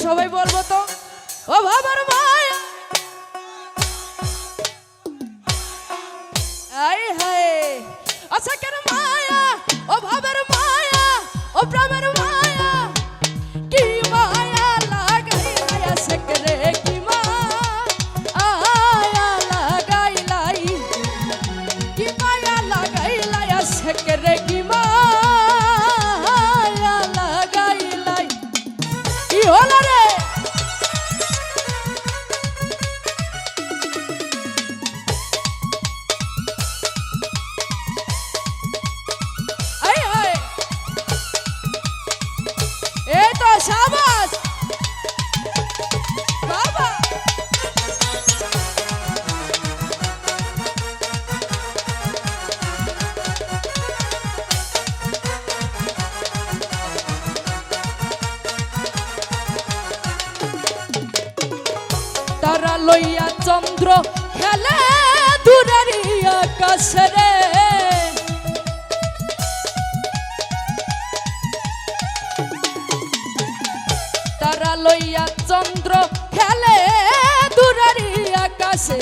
সবাই বলব তো? ও বাবার মায় আচ্ছা কেন লইয়া চন্দ্র খেলে দূরের আকাশে রে তারা লইয়া চন্দ্র খেলে দূরের কাশে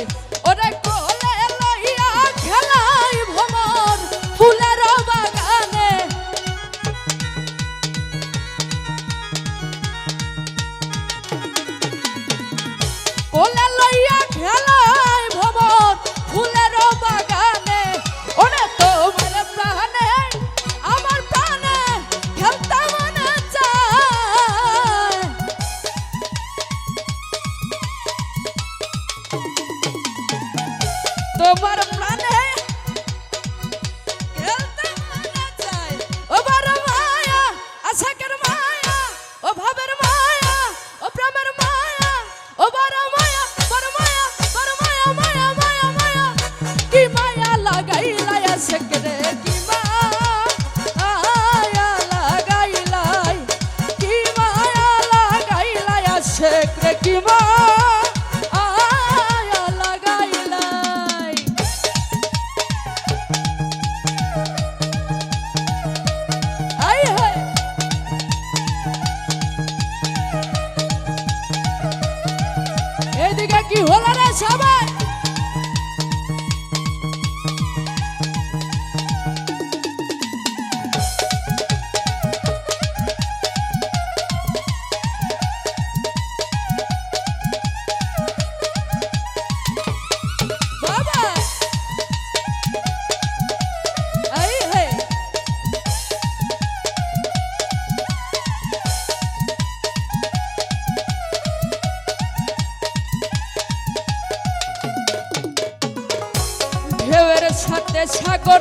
Meu barulho. সাগর